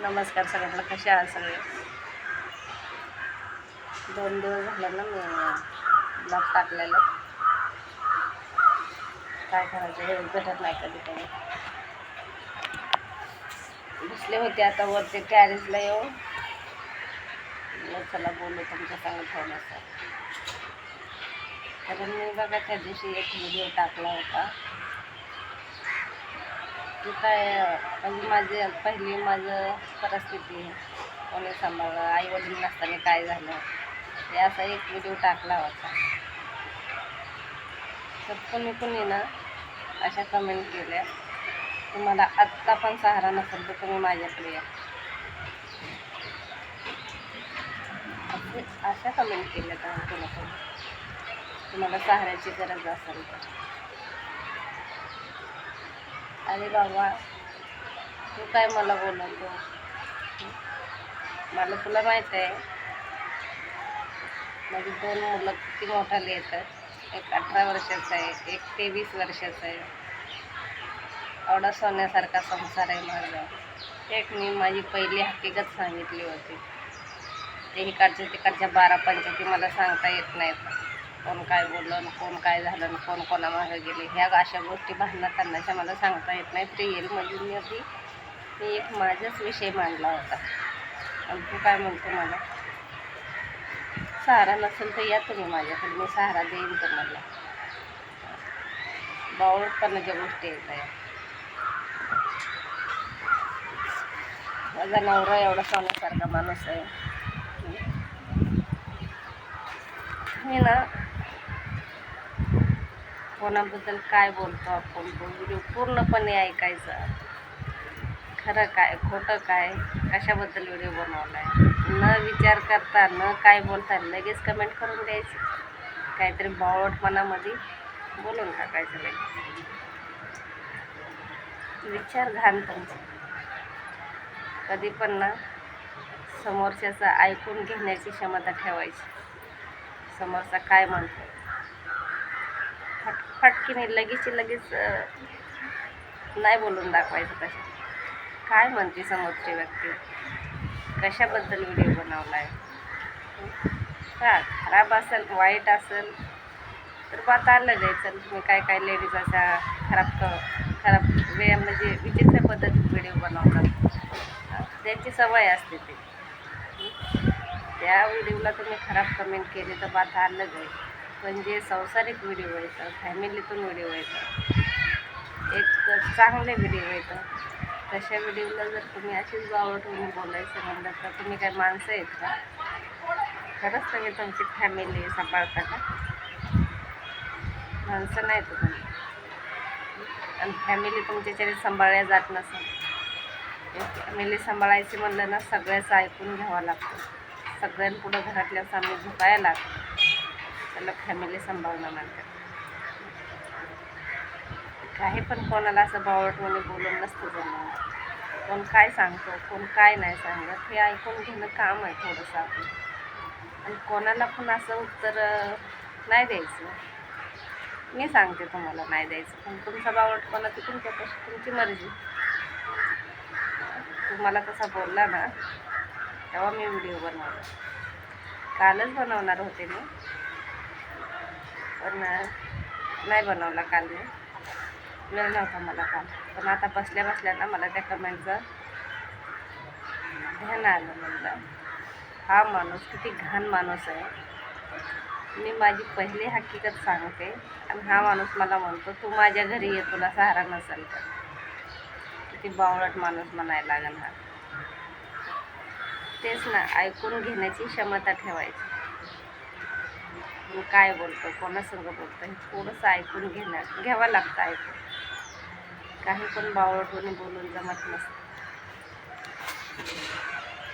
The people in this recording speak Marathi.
नमस्कार सगळ्यांना कसे आहात सगळे? दोन दिवस झालं ना मी ब्लॉग टाकलेलं. काय करायचं हे भेटत नाही कधी कधी. बसले होते आता वरती टॅरिसला येऊ. मग चला बोलू तुमच्या सांगत थोडंसं. कारण मी बघा त्या दिवशी एक व्हिडिओ टाकला होता. काय म्हणजे माझे पहिली माझं परिस्थिती कोणी सांभाळलं आई वडील नसताना काय झालं हे असा एक व्हिडिओ टाकला होता. तर कोणी कोणी ना अशा कमेंट केल्या तुम्हाला आत्ता पण सहारा नसेल तर तुम्ही माझ्याकडे या. अशा कमेंट केल्या का कोणा. तुम्हाला सहाऱ्याची गरज असेल तर. अरे बाबा तू काय मला बोलवतो? मला तुला माहीत आहे माझी दोन मुलं किती मोठाले येतात एक अठरा वर्षाचा आहे एक तेवीस वर्षाचा आहे. एवढा सोन्यासारखा संसार आहे माझा. एक मी माझी पहिली हकीकत सांगितली होती. ते इकडच्या तिकडच्या बारा पंचायती मला सांगता येत नाहीत. कोण काय बोललं कोण काय झालं आणि कोण कोणामागे गेले. ह्या अशा गोष्टी भांडणं करण्याच्या मला सांगता येत नाहीत. रिअल मी अगदी मी एक माझाच विषय मांडला होता. आणि तू काय म्हणतो मला सहारा नसेल तर या तुम्ही माझ्याकडे मी सहारा देईन तुम्हाला. बावळटपणाच्या गोष्टी येत आहे माझा नवरा एवढा सोन्यासारखा माणूस आहे. मी ना कोणाबद्दल काय बोलतो आपण तो व्हिडिओ पूर्णपणे ऐकायचा. खरं काय खोटं काय कशाबद्दल व्हिडिओ बनवला आहे न विचार करता न काय बोलता लगेच कमेंट करून द्यायची. काहीतरी बावटपणामध्ये बोलून टाकायचं लगेच. विचार घाण तुमचा. कधी पण ना समोरच्याचं ऐकून घेण्याची क्षमता ठेवायची. समोरचा काय म्हणतो फाटकीने लगेच लगेच नाही बोलून दाखवायचं तसे. काय म्हणते समोरची व्यक्ती? कशाबद्दल व्हिडिओ बनवला आहे का खराब असेल वाईट असेल तर बात आलं जायचं तुम्ही काय काय लेडीज अशा खराब क खराब वे म्हणजे विचित्र पद्धतीत व्हिडिओ बनवतात. त्याची सवय असते ती. त्या व्हिडिओला तुम्ही खराब कमेंट केली तर बात आलं जाईल पण जे संसारिक व्हिडिओ येतं फॅमिलीतून व्हिडिओ येतं एक चांगले व्हिडिओ येतं तशा व्हिडिओला जर तुम्ही अशीच बावळ होऊन बोलायचं म्हणलं तर तुम्ही काय माणसं आहेत का? खरंच तुम्ही तुमची फॅमिली सांभाळता का माणसं नाही तुम्ही. आणि फॅमिली तुमच्याच्याने सांभाळल्या जात नसेल. फॅमिली सांभाळायची म्हणलं ना सगळ्याचं ऐकून घ्यावं लागतं. सगळ्यांपुढं घरातल्या सामने झोपायला लागतं. त्याला फॅमिली सांभाळणं म्हणतात काही पण कोणाला असं बावळट म्हणून बोलून नसतं जमणार कोण काय सांगतो कोण काय नाही सांगत हे ऐकून घेणं काम आहे थोडंसं आपलं. आणि कोणाला पण असं उत्तर नाही द्यायचं. मी सांगते तुम्हाला नाही द्यायचं. पण तुमचा बावळटपणा ती तुमच्यापाशी तुमची मर्जी. तुम्हाला तसा बोलला ना तेव्हा मी व्हिडिओ बनवला कालच बनवणार होते मी. पण नाही बनवला काल मी. वेळ नव्हता मला काल. पण आता बसल्या बसल्या ना मला त्या कमेंटचं ध्यान आलं म्हणलं. हा माणूस किती घाण माणूस आहे. मी माझी पहिली हकीकत सांगते. आणि हा माणूस मला म्हणतो तू माझ्या घरी ये तुला सहारा नसेल तर. किती बावळट माणूस म्हणायला लागेल हा. तेच ना ऐकून घेण्याची क्षमता ठेवायची. मी काय बोलतो कोणासंग बोलतो हे थोडंसं ऐकून घेणार घ्यावं लागतं ऐकून. काही पण बावळटून बोलून जमत नसतं.